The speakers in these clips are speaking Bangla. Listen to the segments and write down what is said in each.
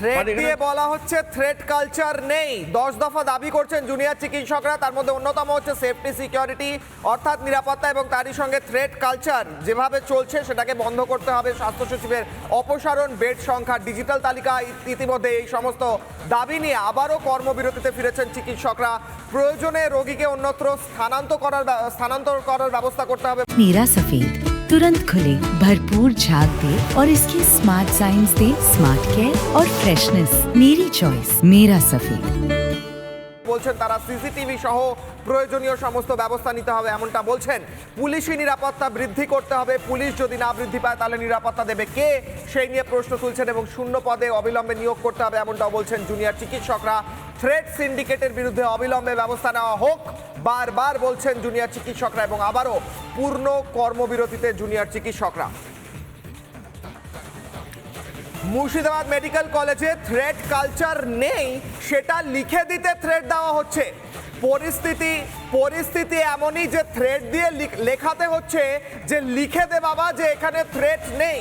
থ্রেড মানে দিয়ে বলা হচ্ছে থ্রেড কালচার নেই। দশ দফা দাবি করছেন জুনিয়র চিকিৎসকরা তার মধ্যে অন্যতম হচ্ছে সেফটি সিকিউরিটি অর্থাৎ নিরাপত্তা এবং তারই সঙ্গে থ্রেড কালচার যেভাবে চলছে সেটাকে বন্ধ করতে হবে স্বাস্থ্য সচিবের অপসারণ বেড সংখ্যা ডিজিটাল তালিকা ইতিমধ্যে এই সমস্ত দাবি নিয়ে আবারও কর্মবিরতিতে ফিরেছেন চিকিৎসকরা। প্রয়োজনে রোগীকে অন্যত্র স্থানান্তর করার স্থানান্তর করার ব্যবস্থা করতে হবে। নীরা সফিদ तुरंत खुले, भरपूर झाग दे और इसकी स्मार्ट साइंस दे स्मार्ट केयर और फ्रेशनेस मेरी चॉइस मेरा सफ़ेद। বলছেন, তারা সিসিটিভি সহ প্রয়োজনীয় সমস্ত ব্যবস্থা নিতে হবে এমনটা বলছেন। পুলিশি নিরাপত্তা বৃদ্ধি করতে হবে। পুলিশ যদি না বৃদ্ধি পায়, তাহলে নিরাপত্তা দেবে কে? সেই নিয়ে প্রশ্ন তুলছেন এবং শূন্য পদে অবিলম্বে নিয়োগ করতে হবে এমনটাও বলছেন জুনিয়র চিকিৎসকরা। থ্রেড সিন্ডিকেটের বিরুদ্ধে অবিলম্বে ব্যবস্থা নেওয়া হোক, বারবার বলছেন জুনিয়র চিকিৎসকরা এবং আবারও পূর্ণ কর্মবিরতিতে জুনিয়র চিকিৎসকরা। মুর্শিদাবাদ মেডিকেল কলেজে থ্রেড কালচার নেই, সেটা লিখে দিতে থ্রেড দেওয়া হচ্ছে। পরিস্থিতি পরিস্থিতি এমনই যে থ্রেড দিয়ে লেখাতে হচ্ছে, যে লিখে দে বাবা যে এখানে থ্রেড নেই।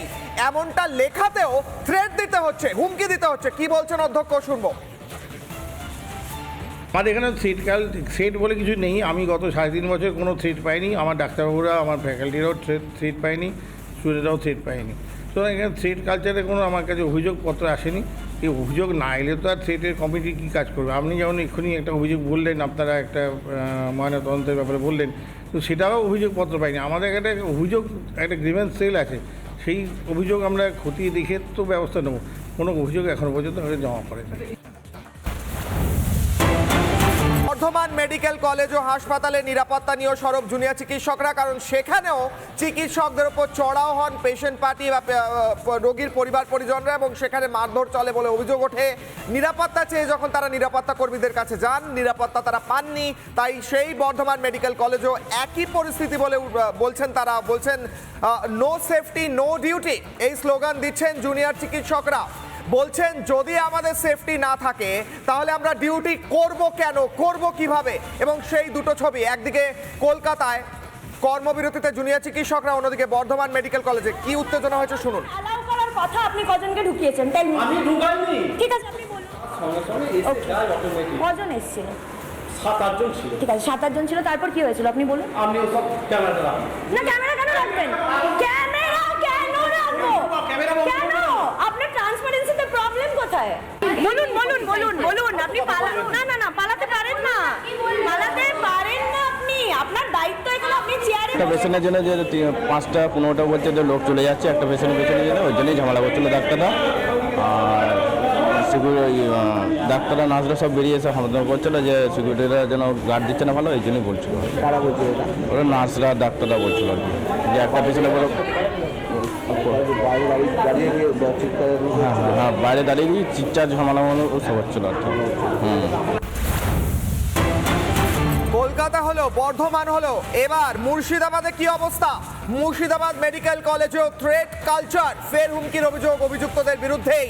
এমনটা লেখাতেও থ্রেড দিতে হচ্ছে, হুমকি দিতে হচ্ছে। কি বলছেন অধ্যক্ষ শুনব। আমার এখানে সিট কাল সিট বলে কিছু নেই। আমি গত সাড়ে তিন বছর কোনো সিট পাইনি। আমার ডাক্তারবাবুরা, আমার ফ্যাকাল্টিরাও সিট পাইনি স্টুডেন্টরাও সিট পাইনি তো এখানে থ্রেড কালচারে কোনো আমার কাছে অভিযোগপত্র আসেনি। এই অভিযোগ না এলে তো আর থ্রেটের কমিটি কী কাজ করবে? আপনি যেমন এক্ষুনি একটা অভিযোগ বললেন, আপনারা একটা ময়নাতদন্তের ব্যাপারে বললেন, তো সেটাও অভিযোগপত্র পাইনি। আমাদের একটা অভিযোগ, একটা গ্রিভেন্স সেল আছে। সেই অভিযোগ আমরা খতিয়ে দেখে তো ব্যবস্থা নেব। কোনো অভিযোগ এখনও পর্যন্ত জমা পড়েনি। বর্ধমান মেডিকেল কলেজ ও হাসপাতালে নিরাপত্তা নিয়ে সরব জুনিয়র চিকিৎসকরা, কারণ সেখানেও চিকিৎসকদের উপর চড়াও হন পেশেন্ট পার্টি বা রোগীর পরিবার পরিজনরা এবং সেখানে মারধর চলে বলে অভিযোগ ওঠে। নিরাপত্তা চেয়ে যখন তারা নিরাপত্তা কর্মীদের কাছে যান, নিরাপত্তা তারা পাননি, তাই সেই বর্ধমান মেডিকেল কলেজও একই পরিস্থিতি বলে বলছেন তারা। বলছেন নো সেফটি নো ডিউটি এই স্লোগান দিচ্ছেন জুনিয়র চিকিৎসকরা। বলছেন যদি আমাদের সেফটি না থাকে তাহলে আমরা ডিউটি করব কেন? করব কীভাবে? এবং সেই দুটো ছবি একদিকে কলকাতায় কর্মবিরতিতে জুনিয়র চিকিৎসকরা অন্যদিকে বর্ধমান মেডিকেল কলেজে কি উত্তেজনা হয়েছে শুনুন। অ্যালাউ করার কথা আপনি কজনকে ঢুকিয়েছেন তাই আমি ঢুকাইনি। ঠিক আছে আপনি বলুন। কজন এসেছিল সাত আটজন ছিল। ঠিক আছে সাত আটজন ছিল তারপর কি হয়েছিল আপনি বলুন। আপনি ওসব ক্যামেরাটা রাখুন না ক্যামেরা কেন রাখবেন? ক্যামেরা কেন রাখব? ক্যামেরা বন্ধ কেন আপনার ট্রান্সপারেন্সিতে প্রবলেম বলুন বলুন বলুন বলুন আপনি পালা না না না পালাতে পারেন না। পালাতে পারেন না আপনি। আপনার দায়িত্ব এখানে আপনি চেয়ারে একটা পেশেন্টের জন্য যে পাঁচটা পনেরোটা বলছে যে লোক চলে যাচ্ছে একটা পেশেন্টের পেছনের জন্য ওই জন্যই ঝামেলা করছিল ডাক্তাররা। আর সিকিউরিটি ডাক্তাররা নার্সরা সব বেরিয়ে এসে সমাধান করছিল যে সিকিউরিটিরা যেন গার্ড দিচ্ছে না ভালো এই জন্যই বলছিল। ওরা নার্সরা ডাক্তাররা বলছিল আর কি। যে একটা পেশেন্টে বলো হ্যাঁ হ্যাঁ হ্যাঁ বাইরে দাঁড়িয়ে গিয়ে চিৎচার ঝামেলা মনে সব হচ্ছিল আর কি। হুম। কলকাতা হলো বর্ধমান হলো এবার মুর্শিদাবাদে কি অবস্থা? মুর্শিদাবাদ মেডিকেল কলেজেও থ্রেড কালচার ফের হুমকির অভিযোগ অভিযুক্তদের বিরুদ্ধেই।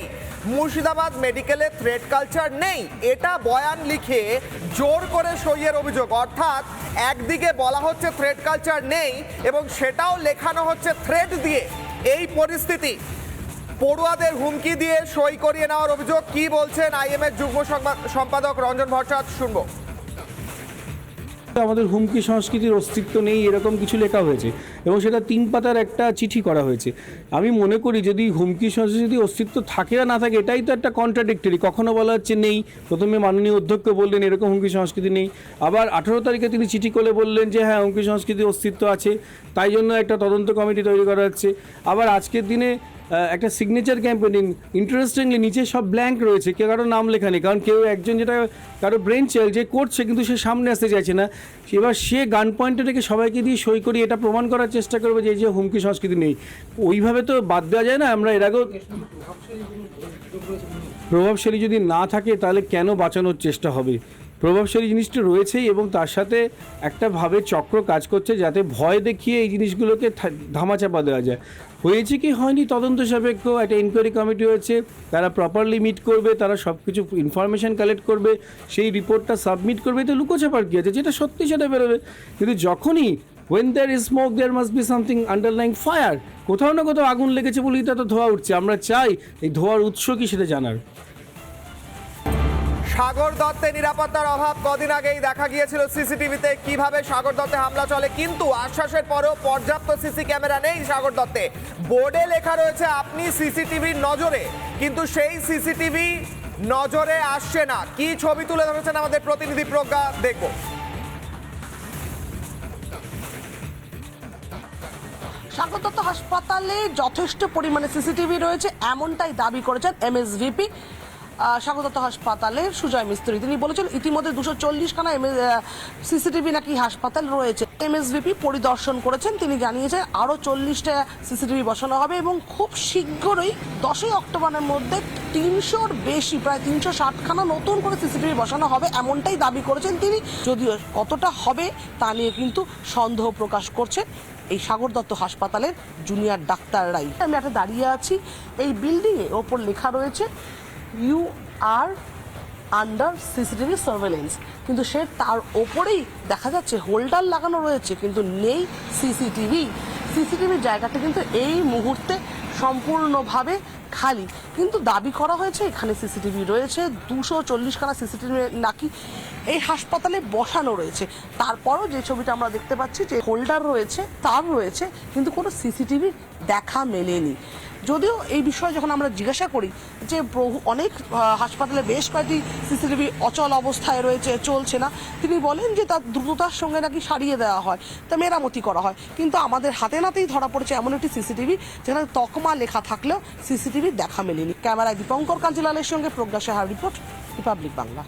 মুর্শিদাবাদ মেডিকেলে থ্রেড কালচার নেই এটা বয়ান লিখে জোর করে সইয়ের অভিযোগ। অর্থাৎ একদিকে বলা হচ্ছে থ্রেড কালচার নেই এবং সেটাও লেখানো হচ্ছে থ্রেড দিয়ে। এই পরিস্থিতি। পড়ুয়াদের হুমকি দিয়ে সই করিয়ে নেওয়ার অভিযোগ কি বলছেন আইএমএর যুগ্ম সম্পাদক রঞ্জন ভট্টাচার্য শুনব। আমাদের হুমকি সংস্কৃতির অস্তিত্ব নেই, এরকম কিছু লেখা হয়েছে এবং সেটা তিন পাতার একটা চিঠি করা হয়েছে। আমি মনে করি যদি হুমকি সংস্কৃতির অস্তিত্ব থাকে আর না থাকে, এটাই তো একটা কন্ট্রাডিক্টরি কখনো বলা হচ্ছে নেই, প্রথমে মাননীয় অধ্যক্ষ বললেন এরকম হুমকি সংস্কৃতি নেই। আবার আঠেরো তারিখে তিনি চিঠি করে বললেন যে হ্যাঁ হুমকি সংস্কৃতির অস্তিত্ব আছে। তাই জন্য একটা তদন্ত কমিটি তৈরি করা হচ্ছে। আবার আজকের দিনে একটা সিগনেচার ক্যাম্পেনিং ইন্টারেস্টিংলি নিচে সব ব্ল্যাঙ্ক রয়েছে, কেউ কারও নাম লেখা নেই, কারণ কেউ একজন যেটা কারও ব্রেন চেল যে করছে কিন্তু সে সামনে আসতে চাইছে না। এবার সে গান পয়েন্টে রেখে সবাইকে দিয়ে সই করি এটা প্রমাণ করার চেষ্টা করবে যে এই যে হুমকি সংস্কৃতি নেই। ওইভাবে তো বাদ দেওয়া যায় না, আমরা এর আগেও প্রভাবশালী যদি না থাকে, তাহলে কেন বাঁচানোর চেষ্টা হবে? প্রভাবশালী জিনিসটা রয়েছেই এবং তার সাথে একটা ভাবে চক্র কাজ করছে যাতে ভয় দেখিয়ে এই জিনিসগুলোকে ধামাচাপা দেওয়া যায়। হয়েছে কি? হয়নি। তদন্ত সাপেক্ষ একটা ইনকোয়ারি কমিটি হয়েছে। তারা প্রপারলি মিট করবে, তারা সব কিছু ইনফরমেশন কালেক্ট করবে, সেই রিপোর্টটা সাবমিট করবে। তো লুকোচাপার কী আছে? যেটা সত্যি সেটা বেরোবে। কিন্তু যখনই when there is smoke there must be something underlying fire কোথাও না কোথাও আগুন লেগেছে বলেই তো ধোয়া উঠছে। আমরা চাই এই ধোয়ার উৎস কি সেটা জানার। সাগর দত্তের নিরাপত্তার অভাব কদিন আগেই দেখা গিয়েছিল সিসিটিভিতে। কীভাবে সাগর দত্তে হামলা চলে, কিন্তু আশ্বাসের পরেও পর্যাপ্ত সিসি ক্যামেরা নেই সাগর দত্তে। বোর্ডে লেখা রয়েছে, আপনি সিসিটিভির নজরে। কিন্তু সেই সিসিটিভি নজরে আসছে না। কি ছবি তুলে ধরেছেন আমাদের প্রতিনিধি প্রজ্ঞা? দেখব স্বাগত দত্ত হাসপাতালে যথেষ্ট পরিমাণে সিসিটিভি রয়েছে, এমনটাই দাবি করেছেন এমএসভিপি। স্বাগত দত্ত হাসপাতালের সুজয় মিস্ত্রি। তিনি বলেছেন, ইতিমধ্যে দুশো চল্লিশ খানা সিসিটিভি নাকি হাসপাতাল রয়েছে। এমএসভিপি পরিদর্শন করেছেন। তিনি জানিয়েছেন আরও চল্লিশটা সিসিটিভি বসানো হবে এবং খুব শীঘ্রই দশই অক্টোবরের মধ্যে তিনশোর বেশি, প্রায় তিনশো ষাটখানা নতুন করে সিসিটিভি বসানো হবে এমনটাই দাবি করেছেন তিনি। যদিও কতটা হবে তা নিয়ে কিন্তু সন্দেহ প্রকাশ করছেন এই সাগর দত্ত হাসপাতালের জুনিয়র ডাক্তাররাই। আমি একটা দাঁড়িয়ে আছি, এই বিল্ডিংয়ে ওপর লেখা রয়েছে you are under CCTV surveillance. কিন্তু সে তার ওপরেই দেখা যাচ্ছে হোল্ডার লাগানো রয়েছে, কিন্তু নেই সিসিটিভি। সিসিটিভির জায়গাটা কিন্তু এই মুহূর্তে সম্পূর্ণভাবে খালি। কিন্তু দাবি করা হয়েছে, এখানে সিসিটিভি রয়েছে, দুশো চল্লিশখানা সিসিটিভি নাকি এই হাসপাতালে বসানো রয়েছে। তারপরও যে ছবিটা আমরা দেখতে পাচ্ছি যে হোল্ডার রয়েছে, তার রয়েছে, কিন্তু কোনো সিসিটিভি দেখা মেলেনি। যদিও এই বিষয়ে যখন আমরা জিজ্ঞাসা করি যে অনেক হাসপাতালে বেশ কয়েকটি সিসিটিভি অচল অবস্থায় রয়েছে, চলছে না, তিনি বলেন যে তার দ্রুততার সঙ্গে নাকি সারিয়ে দেওয়া হয়, তা মেরামতি করা হয়। কিন্তু আমাদের হাতে নাতেই ধরা পড়েছে এমন একটি সিসিটিভি যেখানে তকমা লেখা থাকলেও সিসিটিভি দেখা মেলেনি। ক্যামেরায় দীপঙ্কর কাঞ্জিলালের সঙ্গে প্রজ্ঞা সাহার রিপোর্ট, রিপাবলিক বাংলা।